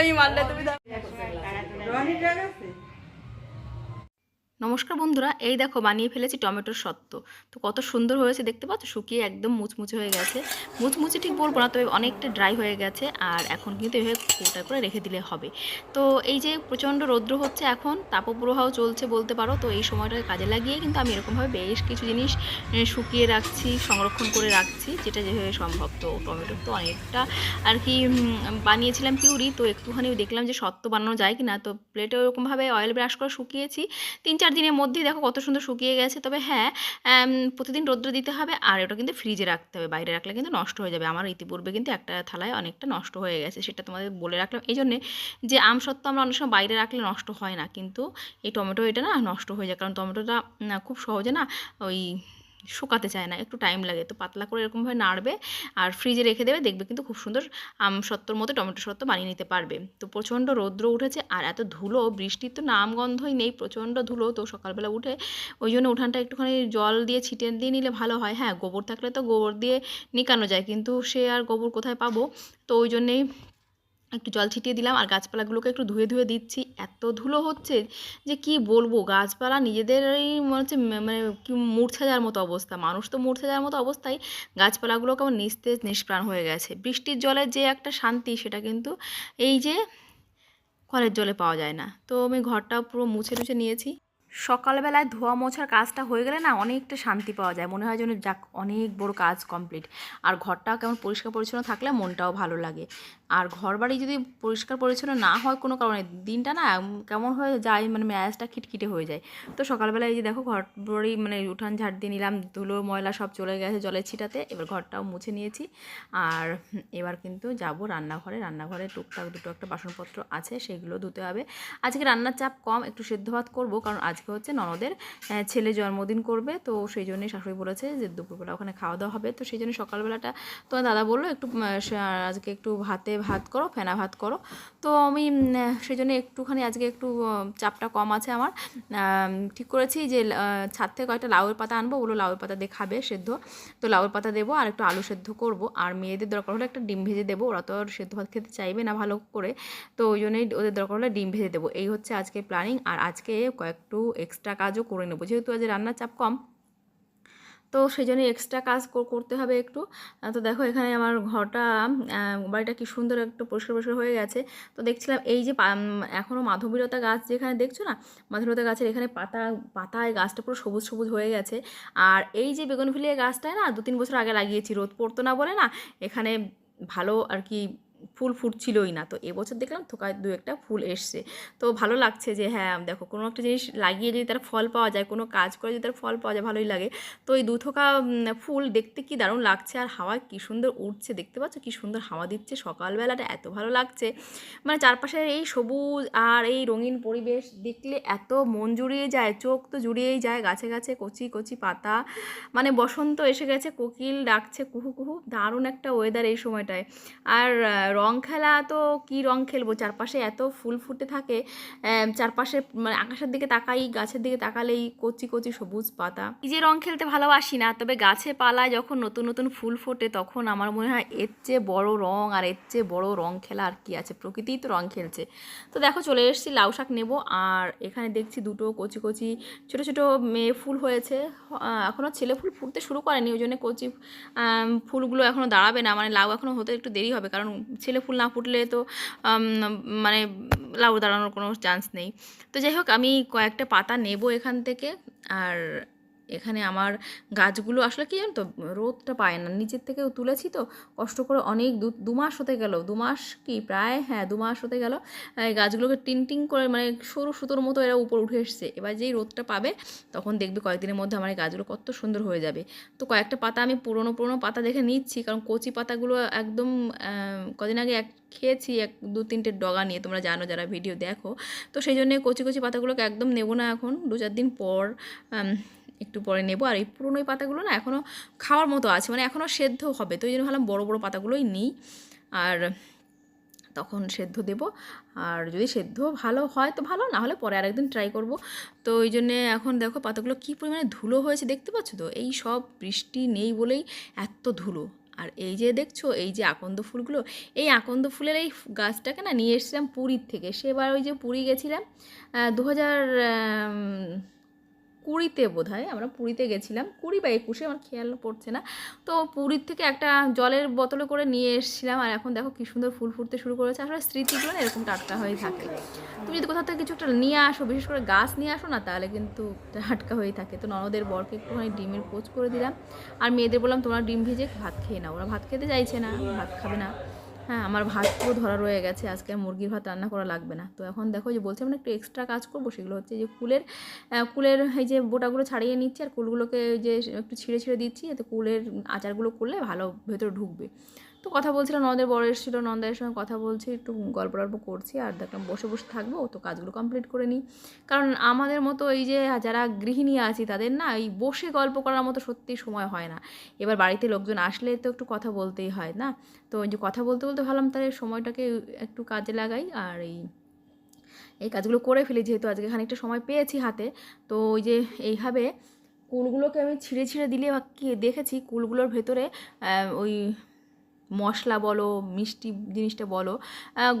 আমি মারলে তুমি দাও। নমস্কার বন্ধুরা, এই দেখো বানিয়ে ফেলেছি টমেটোর সত্ত্ব। তো কত সুন্দর হয়েছে দেখতে পাচ্ছ? শুকিয়ে একদম মুচমুচে হয়ে গেছে। মুচমুচে ঠিক বলব না, তবে অনেকটা ড্রাই হয়ে গেছে আর এখন কিন্তু এভাবে কোটা করে রেখে দিলে হবে। তো এই যে প্রচণ্ড রৌদ্র হচ্ছে এখন, তাপপ্রবাহ চলছে বলতে পারো, তো এই সময়টাকে কাজে লাগিয়ে কিন্তু আমি এরকমভাবে বেশ কিছু জিনিস শুকিয়ে রাখছি, সংরক্ষণ করে রাখছি, যেটা যেভাবে সম্ভব। তো টমেটোর তো অনেকটা আর কি বানিয়েছিলাম পিউরি, তো একটুখানি দেখলাম যে সত্ত্ব বানানো যায় কি না তো প্লেটে ওরকমভাবে অয়েল ব্রাশ করে শুকিয়েছি। তিন চার দিনের মধ্যেই দেখো কত সুন্দর শুকিয়ে গেছে। তবে হ্যাঁ প্রতিদিন রৌদ্র দিতে হবে আর ওটা কিন্তু ফ্রিজে রাখতে হবে। বাইরে রাখলে কিন্তু নষ্ট হয়ে যাবে। আমার ইতিপূর্বে কিন্তু একটা থালায় অনেকটা নষ্ট হয়ে গেছে, সেটা তোমাদের বলে রাখলাম। এই জন্যে যে আম সত্ত্ব আমরা অনেক সময় বাইরে রাখলে নষ্ট হয় না। কিন্তু এই টমেটো এটা না নষ্ট হয়ে যায়। কারণ টমেটোটা খুব সহজে না ওই শুকাতে চায় না, একটু টাইম লাগে। তো পাতলা করে এরকমভাবে নাড়বে আর ফ্রিজে রেখে দেবে, দেখবে কিন্তু খুব সুন্দর আম সত্তর মতো, টমেটো সত্ত্ব বানিয়ে নিতে পারবে। তো প্রচণ্ড রৌদ্র উঠেছে আর এত ধুলো, বৃষ্টির তো নাম গন্ধই নেই, প্রচণ্ড ধুলো। তো সকালবেলা উঠে ওই জন্য উঠানটা একটুখানি জল দিয়ে ছিটে দিয়ে নিলে ভালো হয়। হ্যাঁ গোবর থাকলে তো গোবর দিয়ে নিকানো যায়, কিন্তু সে আর গোবর কোথায় পাবো? তো ওই জন্যেই একটু জল ছিটিয়ে দিলাম আর গাছপালাগুলোকে একটু ধুয়ে ধুয়ে দিচ্ছি। এত ধুলো হচ্ছে যে কি বলব? গাছপালা নিজেদেরই মনে হচ্ছে মানে কি মূর্ছা যাওয়ার মতো অবস্থা। মানুষ তো মূর্ছা যাওয়ার মতো অবস্থায় গাছপালাগুলো কেমন নিস্তেজ, নিষ্প্রাণ হয়ে গেছে। বৃষ্টির জলের যে একটা শান্তি সেটা কিন্তু এই যে, কলের জলে পাওয়া যায় না। তো আমি ঘরটা পুরো মুছে টুছে নিয়েছি। সকালবেলায় ধোয়া মোছার কাজটা হয়ে গেলে না অনেকটা শান্তি পাওয়া যায়। মনে হয় যেন যাক, অনেক বড় কাজ কমপ্লিট আর ঘরটাও কেমন পরিষ্কার পরিচ্ছন্ন থাকলে মনটাও ভালো লাগে। আর ঘর বাড়ি যদি পরিষ্কার পরিচ্ছন্ন না হয় কোনো কারণে, দিনটা না কেমন হয়ে যায় মানে ম্যাজটা খিটখিটে হয়ে যায়। তো সকালবেলায় এই যে দেখো ঘর বাড়ি মানে উঠান ঝাড় দিয়ে নিলাম, ধুলো, ময়লা সব চলে গেছে জলের ছিটাতে, এবার ঘরটাও মুছে নিয়েছি। আর এবার কিন্তু যাব রান্নাঘরে। রান্নাঘরে টুকটাক দুটো একটা বাসনপত্র আছে, সেগুলো ধুতে হবে। আজকে রান্নার চাপ কম, একটু সেদ্ধ ভাত করব, কারণ আজকে হচ্ছে ননদের ছেলে জন্মদিন করবে, তো সেই জন্যই শাশুড়ি বলেছে যে দুপুরবেলা ওখানে খাওয়া দাওয়া হবে। তো সেই জন্য সকালবেলাটা তোমার দাদা বলল, একটু আজকে একটু ভাতে ভাত করো, ফেনা ভাত করো। তো আমি সেই জন্য একটুখানি আজকে একটু চাপটা কম আছে আমার। ঠিক করেছি যে ছাদ থেকে কয়েকটা লাউয়ের পাতা আনব, ওগুলো লাউয়ের পাতা দিয়ে খাবে সেদ্ধ। তো লাউয়ের পাতা দেবো আর একটু আলু সেদ্ধ করব। আর মেয়েদের দরকার হলে একটা ডিম ভেজে দেবো, ওরা তো আর সেদ্ধ ভাত খেতে চাইবে না ভালো করে। তো ওই জন্যই ওদের দরকার হলে ডিম ভেজে দেবো। এই হচ্ছে আজকে প্ল্যানিং আর আজকে কয়েকটু এক্সট্রা কাজও করে নেব। যেহেতু আজ রান্নার চাপ কম, তো সেই জন্য এক্সট্রা কাজ কর- করতে হবে একটু। তো দেখো এখানে আমার ঘরটা বাড়িটা কি সুন্দর একটু পরিষ্কার পরিষ্কার হয়ে গেছে। তো দেখছিলাম এই যে এখনও মাধবীলতা গাছ যেখানে দেখছ না? মাধবীলতা গাছের এখানে পাতা, পাতায় গাছটা পুরো সবুজ সবুজ হয়ে গেছে। আর এই যে বেগুনভিলিয়া গাছটায় না দু তিন বছর আগে লাগিয়েছি, রোদ পড়তো না বলে না, এখানে ভালো আর কি ফুল ফুটছিলই না। তো এবছর দেখলাম থোকায় দু একটা ফুল এসছে। তো ভালো লাগছে যে হ্যাঁ দেখো কোনো একটা জিনিস লাগিয়ে যদি তার ফল পাওয়া যায়, কোনো কাজ করে যদি তার ফল পাওয়া যায়, ভালোই লাগে। তো এই দু থোকা ফুল দেখতে কি দারুণ লাগছে আর হাওয়া কি সুন্দর উঠছে দেখতে পাচ্ছ কি সুন্দর হাওয়া দিচ্ছে, সকালবেলাটা এত ভালো লাগছে। মানে চারপাশের এই সবুজ আর এই রঙিন পরিবেশ দেখলে এত মন জুড়িয়ে যায়, চোখ তো জুড়িয়েই যায়, গাছে গাছে কচি কচি পাতা। মানে বসন্ত এসে গেছে, কোকিল ডাকছে কুহু কুহু, দারুণ একটা ওয়েদার এই সময়টায়। আর রং খেলা তো কি রং খেলব? চারপাশে এত ফুল ফুটে থাকে চারপাশে মানে আকাশের দিকে তাকাই, গাছের দিকে তাকালেই কচি কচি সবুজ পাতা। যে রং খেলতে ভালোবাসি না, তবে গাছে পালায় যখন নতুন নতুন ফুল ফোটে তখন আমার মনে হয় এর চেয়ে বড় রং আর এর চেয়ে বড় রং খেলা আর কি আছে, প্রকৃতিই তো রং খেলছে। তো দেখো চলে এসেছি, লাউ শাক নেব, আর এখানে দেখছি দুটো কচি কচি, ছোটো ছোটো মেয়ে ফুল হয়েছে। এখনও ছেলে ফুল ফুটতে শুরু করেনি, ওই জন্য কচি ফুলগুলো এখনও দাঁড়াবে না মানে লাউ এখনও হতে একটু দেরি হবে, কারণ ছেলে ফুল না ফুটলে তো মানে লাউ দাঁড়ানোর কোনো চান্স নেই। তো যাই হোক, আমি কয়েকটা পাতা নেব এখান থেকে, আর এখানে আমার গাছগুলো আসলে কি জানো তো, রোদটা পায় না। নিচের থেকেও তুলেছি তো, কষ্ট করে অনেক দু দু মাস হতে গেল। দু মাস কি প্রায় হ্যাঁ দু মাস হতে গেল। এই গাছগুলোকে টিন টিন করে মানে সরু সুতোর মতো এরা উপর উঠে এসছে। এবার যেই রোদটা পাবে, তখন দেখবে কয়েকদিনের মধ্যে আমার এই গাছগুলো কত সুন্দর হয়ে যাবে। তো কয়েকটা পাতা আমি পুরনো পুরনো পাতা দেখে নিচ্ছি, কারণ কচি পাতাগুলো একদম কদিন আগে এক, খেয়েছি এক, দু তিনটে ডগা নিয়ে, তোমরা জানো যারা ভিডিও দেখো। তো সেই জন্য কচি কচি পাতাগুলোকে একদম নেব না এখন। দু চার দিন পর একটু পরে নেব। আর এই পুরনো পাতাগুলো না এখনও খাওয়ার মতো আছে মানে এখনও সেদ্ধ হবে, তো এই জন্য ভাবলাম বড়ো বড়ো পাতাগুলোই নিই। আর তখন সেদ্ধ দেব। আর যদি সেদ্ধ ভালো হয় তো ভালো, না হলে পরে আরেকদিন ট্রাই করব। তো ওই জন্যে এখন দেখো পাতাগুলো কী পরিমাণে ধুলো হয়েছে দেখতে পাচ্ছ তো? এই সব বৃষ্টি নেই বলেই এত ধুলো। আর এই যে দেখছ, এই যে আকন্দ ফুলগুলো, এই আকন্দ ফুলের এই গাছটাকে না নিয়ে এসেছিলাম পুরীর থেকে। সেবার ওই যে পুরী গেছিলাম দু হাজার কুড়িতে বোধ হয় আমরা পুরীতে গেছিলাম। কুড়ি বা একুশে, আমার খেয়াল পড়ছে না। তো পুরীর থেকে একটা জলের বোতলে করে নিয়ে এসেছিলাম, আর এখন দেখো কী সুন্দর ফুল ফুটতে শুরু করেছে। আসলে স্মৃতিগুলো এরকম টাটকা হয়ে থাকে। তুমি যদি কোথাও থেকে কিছু একটা নিয়ে আসো, বিশেষ করে গাছ নিয়ে আসো না, তাহলে কিন্তু টাটকা হয়ে থাকে। তো ননদের বরকে একটুখানি ডিমের পোচ করে দিলাম। আর মেয়েদের বললাম, তোমরা ডিম ভেজে ভাত খেয়ে নাও। ওরা ভাত খেতে চাইছে না, ভাত খাবে না। হ্যাঁ আমার ভাত পুরো ধরা রয়ে গেছে, আজকে মুরগির ভাত রান্না করা লাগবে না। তো এখন দেখো যে বলছে আমরা একটু এক্সট্রা কাজ করব, সেগুলো হচ্ছে যে কুলের কুলের এই যে বোটাগুলো ছাড়িয়ে নিচ্ছি আর কুলগুলোকে যে একটু ছিঁড়ে ছিঁড়ে দিচ্ছি এতে কুলের আচারগুলো করলে ভালো ভেতরে ঢুকবে। তো কথা বলছিলাম, ননদের বড় এসেছিল, নন্দের সঙ্গে কথা বলছি, একটু গল্প টল্প করছি আর দেখলাম বসে বসে থাকব তো কাজগুলো কমপ্লিট করে নিই। কারণ আমাদের মতো এই যে যারা গৃহিণী আছি, তাদের না এই বসে গল্প করার মতো সত্যি সময় হয় না। এবার বাড়িতে লোকজন আসলে তো একটু কথা বলতেই হয় না। তো ওই যে কথা বলতে বলতে ভাবলাম তাহলে সময়টাকে একটু কাজে লাগাই আর এই এই কাজগুলো করে ফেলি, যেহেতু আজকে খানিকটা সময় পেয়েছি হাতে। তো ওই যে এইভাবে কুলগুলোকে আমি ছিঁড়ে ছিঁড়ে দিলে দেখেছি, কুলগুলোর ভেতরে ওই মশলা বলো, মিষ্টি জিনিসটা বলো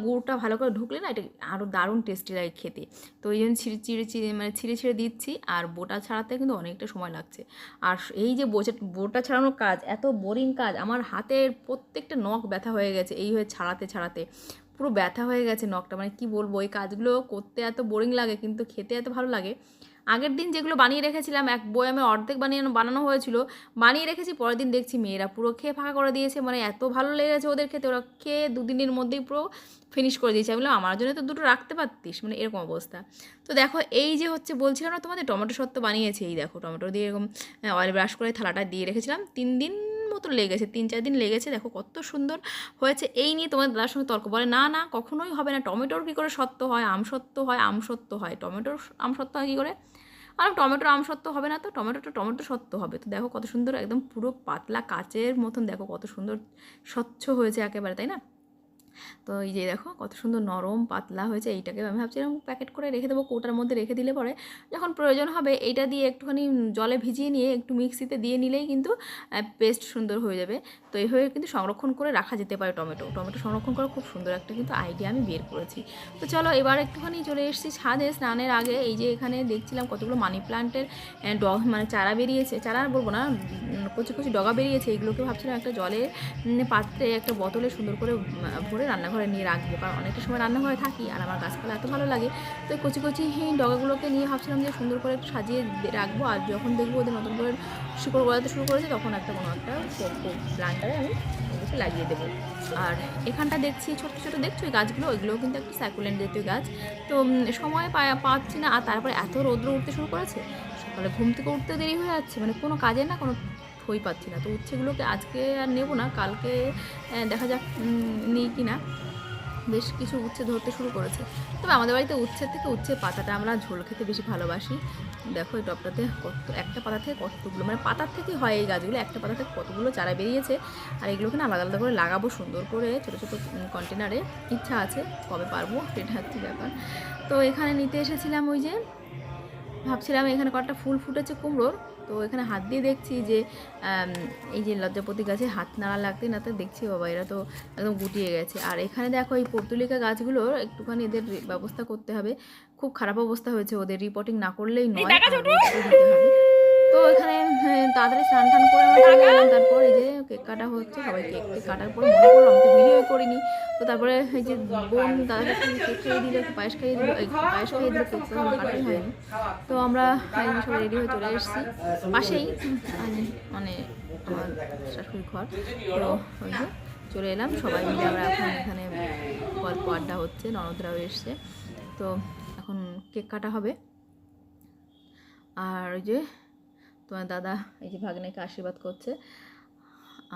গুড়টা ভালো করে ঢুকলে না এটা আরও দারুণ টেস্টি লাগে খেতে। তো এই জন্য ছিঁড়ে চিড়ে চিড়ে মানে ছিঁড়ে ছিঁড়ে দিচ্ছি আর বোটা ছাড়াতে কিন্তু অনেকটা সময় লাগছে। আর এই যে বোচে, বোটা ছাড়ানোর কাজ, এত বোরিং কাজ, আমার হাতের প্রত্যেকটা নখ ব্যথা হয়ে গেছে এই হয়ে ছাড়াতে ছাড়াতে। পুরো ব্যথা হয়ে গেছে নখটা মানে কি বলব, এই কাজগুলো করতে এত বোরিং লাগে, কিন্তু খেতে এত ভালো লাগে। আগের দিন যেগুলো বানিয়ে রেখেছিলাম, এক বয়ামে অর্ধেক বানিয়ে বানানো হয়েছিল, বানিয়ে রেখেছি, পরের দিন দেখছি মেয়েরা পুরো খেয়ে ফাঁকা করে দিয়েছে মানে এত ভালো লেগেছে ওদের খেতে, ওরা খেয়ে দুদিনের মধ্যেই পুরো ফিনিশ করে দিয়েছে। আমি বললাম, আমার জন্য তো দুটো রাখতে পারতিস? মানে এরকম অবস্থা। তো দেখো, এই যে হচ্ছে বলছিলাম না তোমাদের, টমেটো সত্ত্ব বানিয়েছে, এই দেখো, টমেটো দিয়ে এরকম অয়েল ব্রাশ করে থালাটা দিয়ে রেখেছিলাম, তিন দিন মতো লেগেছে, তিন চার দিন লেগেছে, দেখো কত সুন্দর হয়েছে। এই নিয়ে তোমাদের দাদার সঙ্গে তর্ক বলে, না না, কখনোই হবে না। টমেটোর কী করে সত্য হয়? আম সত্য হয়, আম সত্য হয়। টমেটোর আম সত্য হয় কী করে? আর টমেটোর আম সত্য হবে না তো? টমেটোটা টমেটো সত্য হবে। তো দেখো কত সুন্দর, একদম পুরো পাতলা কাচের মতন, দেখো কত সুন্দর স্বচ্ছ হয়েছে একেবারে, তাই না? তো এই যে দেখো কত সুন্দর নরম পাতলা হয়েছে এইটাকে আমি ভাবছিলাম প্যাকেট করে রেখে দেবো কৌটার মধ্যে রেখে দিলে পরে যখন প্রয়োজন হবে এইটা দিয়ে একটুখানি জলে ভিজিয়ে নিয়ে একটু মিক্সিতে দিয়ে নিলেই কিন্তু পেস্ট সুন্দর হয়ে যাবে। তো এইভাবে কিন্তু সংরক্ষণ করে রাখা যেতে পারে টমেটো। টমেটো সংরক্ষণ করা খুব সুন্দর একটা কিন্তু আইডিয়া আমি বের করেছি। তো চলো এবার একটুখানি চলে এসেছি ছাদে স্নানের আগে। এই যে এখানে দেখছিলাম কতগুলো মানি প্লান্টের ডগ মানে চারা বেরিয়েছে। চারা আর বলব না কচি কচি ডগা বেরিয়েছে। এইগুলোকে ভাবছিলাম একটা উম, পাত্রে একটা বোতলে সুন্দর করে ভরে রান্নাঘরে নিয়ে রাখব, কারণ অনেকটা সময় রান্নাঘরে থাকি আর আমার গাছপালা এত ভালো লাগে। তো কচি কচি ডগাগুলোকে নিয়ে ভাবছিলাম যে সুন্দর করে একটু সাজিয়ে রাখব। আর যখন দেখব ওদের নতুন করে শিকড় গলাতে শুরু করেছে, তখন একটা কোনো একটা প্লান্টারে আমি লাগিয়ে দেবো। আর এখানটা দেখছি ছোটো ছোটো দেখছ ওই গাছগুলো? ওইগুলোও কিন্তু একটা সাইকুলেন্ট জাতীয় গাছ। তো সময় পাচ্ছি না। আর তারপরে এত রৌদ্র উঠতে শুরু করেছে, সকালে ঘুম থেকে উঠতে দেরি হয়ে যাচ্ছে। মানে কোনো কাজের না, কোনো থই পাচ্ছি না। তো উচ্ছেগুলোকে আজকে আর নেব না, কালকে দেখা যাক নিই কি না বেশ কিছু উচ্ছে ধরতে শুরু করেছে। তবে আমাদের বাড়িতে উচ্ছের থেকে উচ্ছে পাতাটা আমরা ঝোল খেতে বেশি ভালোবাসি। দেখো এই টপটাতে কত, একটা পাতা থেকে কতগুলো মানে পাতার থেকে হয় এই গাছগুলো, একটা পাতা থেকে কতগুলো চারা বেরিয়েছে। আর এগুলোকে না আলাদা আলাদা করে লাগাবো, সুন্দর করে ছোটো ছোটো কন্টেনারে ইচ্ছা আছে, কবে পারব, সেটা হচ্ছে ব্যাপার। তো এখানে নিতে এসেছিলাম ওই যে, ভাবছিলাম এখানে কয়েকটা ফুল ফুটেছে কুমড়োর। তো এখানে হাত দিয়ে দেখছি যে এই যে লজ্জাপতি গাছে হাত নাড়া লাগতে না তো দেখছি বাবা এরা তো একদম গুটিয়ে গেছে। আর এখানে দেখো এই পর্তুলিকা গাছগুলোর একটুখানি এদের ব্যবস্থা করতে হবে। খুব খারাপ অবস্থা হয়েছে ওদের রিপোর্টিং না করলেই নয়। তো এখানে হ্যাঁ, তাড়াতাড়ি স্নান টান করে আমরা তারপর এই যে কেক কাটা হচ্ছে সবাই কেক টেক কাটার পরে মনে করল আমি তো ভিডিও করিনি। তো তারপরে এই যে বোন দাদাকে কেক খাইয়ে দিল পায়েস খাইয়ে দিল পায়েস খাইয়ে দিল কেক তো আমার কাটাই হয়নি। তো আমরা সবাই রেডি হয়ে চলে এসেছি। পাশেই মানে আমার শাশুড়ির ঘর। তো ওই যে চলে এলাম সবাই মিলে আমরা এখন এখানে গল্প আড্ডা হচ্ছে ননদরাও এসছে। তো এখন কেক কাটা হবে। আর ওই যে তোমার দাদা এই যে ভাগ্নেকে আশীর্বাদ করছে।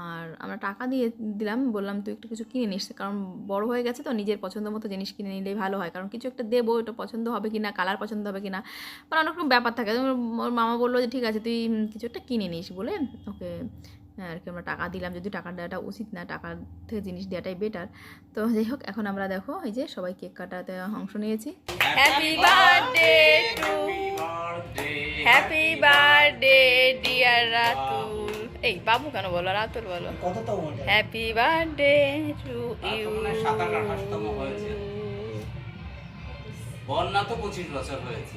আর আমরা টাকা দিয়ে দিলাম, বললাম, তুই একটু কিছু কিনে নিস। কারণ বড় হয়ে গেছে তো, নিজের পছন্দ মতো জিনিস কিনে নিলেই ভালো হয়। কারণ কিছু একটা দেবো, এটা পছন্দ হবে কি না কালার পছন্দ হবে কি না মানে অনেক রকম ব্যাপার থাকে। ওর মামা বলল যে, ঠিক আছে, তুই কিছু একটা কিনে নিস। বলে, ওকে আর কি আমরা টাকা দিলাম যদি টাকা দেওয়াটা উচিত না টাকার থেকে জিনিস দেওয়াটাই বেটার তো যাই হোক এখন আমরা দেখো এই যে সবাই কেক কাটাতে অংশ নিয়েছি। Happy birthday to happy birthday dear Ratul এই বাবু কেন বলো? রাতুল বলো। হ্যাপি বার্থডে টু ইউ বন্যা তো পঁচিশ বছর হয়েছে।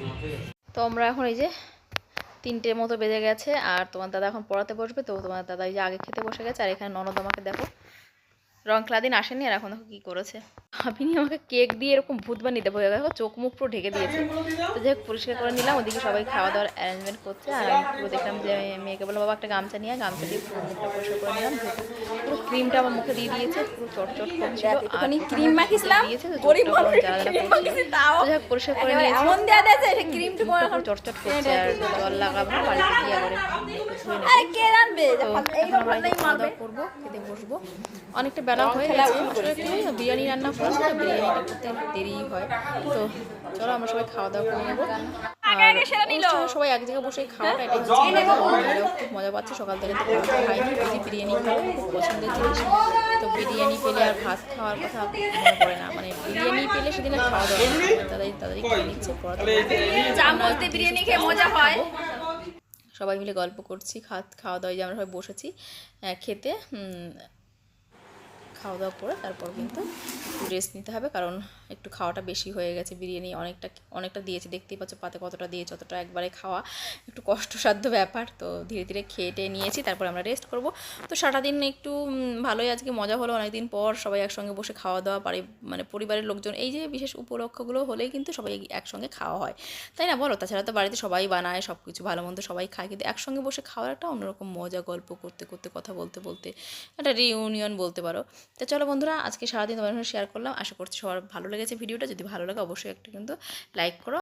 তো আমরা এখন এই যে তিনটে মতো বেজে গেছে, আর তোমার দাদা এখন পড়াতে বসবে, তো তোমার দাদা এই যে আগে খেতে বসে গেছে, আর এখানে ননদ আমাকে দেখো রং ক্লাদিন আসেনি আর এখন দেখো কী করেছে। আপনি আমাকে কেক দিয়ে এরকম ভূত বানিয়ে দেবো দেখো চোখ মুখ পুরো ঢেকে দিয়েছে। তো যাই হোক পরিষ্কার করে নিলাম ওদিকে সবাই খাওয়া দাওয়ার অ্যারেঞ্জমেন্ট করছে। আর আমি পুরো দেখলাম যে মেয়েকে বললাম বাবা একটা গামছা নিয়ে গামছা দিয়ে পুরো মুখটা পরিষ্কার করে নিলাম। পুরো ক্রিমটা আমার মুখে দিয়ে দিয়েছে পুরো চটচট আর ক্রিম দিয়েছে গরিব মানুষ তো যাই পরিষ্কার করে একেবারে নিয়েছি। এমন দেয়া দিয়েছে এটা ক্রিমটা পুরো চটচট করছে আর জল লাগাবো বাড়িতে গিয়ে আবার একটু ধুয়ে নেব। আরে কে রানবে এখন আমরা খাওয়া দাওয়া করব খেতে বসবো। অনেকটা বেলা হয়ে গেছে। একটু বিরিয়ানি রান্না করেছি তো বিরিয়ানিটা করতে একটু দেরি হয়। তো চলো আমরা সবাই খাওয়া দাওয়া করে নেব। আর সবাই এক জায়গায় বসে খাওয়াটা এটা খুব মজা পাচ্ছি। সকাল থেকে তো খাইনি বিরিয়ানি খাব খুব পছন্দের জিনিস। তো বিরিয়ানি পেলে আর ভাত খাওয়ার কথা মনে পড়ে না। মানে বিরিয়ানি পেলে সেদিন আর খাওয়া দাওয়া তাদের তাড়াতাড়ি খেয়ে নিচ্ছে পড়াতে বিরিয়ানি খেয়ে মজা হয় সবাই মিলে গল্প করছি খাত খাওয়া দাওয়া যে আমরা সবাই বসেছি খেতে। খাওয়া দাওয়া করে তারপর কিন্তু রেস্ট নিতে হবে কারণ একটু খাওয়াটা বেশি হয়ে গেছে, বিরিয়ানি অনেকটা অনেকটা দিয়েছে, দেখতেই পাচ্ছ পাতে কতটা দিয়েছে, অতটা একবারে খাওয়া একটু কষ্টসাধ্য ব্যাপার। তো ধীরে ধীরে খেয়ে টেয়ে নিয়েছি, তারপর আমরা রেস্ট করব। তো সারাদিন একটু ভালোই আজকে মজা হলো, অনেকদিন পর সবাই একসঙ্গে বসে খাওয়া দাওয়া পারি মানে পরিবারের লোকজন, এই যে বিশেষ উপলক্ষগুলো হলেই কিন্তু সবাই একসঙ্গে খাওয়া হয়। তাই না বলো? তাছাড়া তো বাড়িতে সবাই বানায় সব কিছু ভালো মন্দ সবাই খায়, কিন্তু একসঙ্গে বসে খাওয়ার একটা অন্যরকম মজা, গল্প করতে করতে, কথা বলতে বলতে, একটা রিউনিয়ন বলতে পারো। তো চলো বন্ধুরা, আজকে সারাদিন তোমার শেয়ার করলাম, আশা করছি সবার ভালো লেগেছে ভিডিওটা যদি ভালো লাগে অবশ্যই একটা কিন্তু লাইক করো।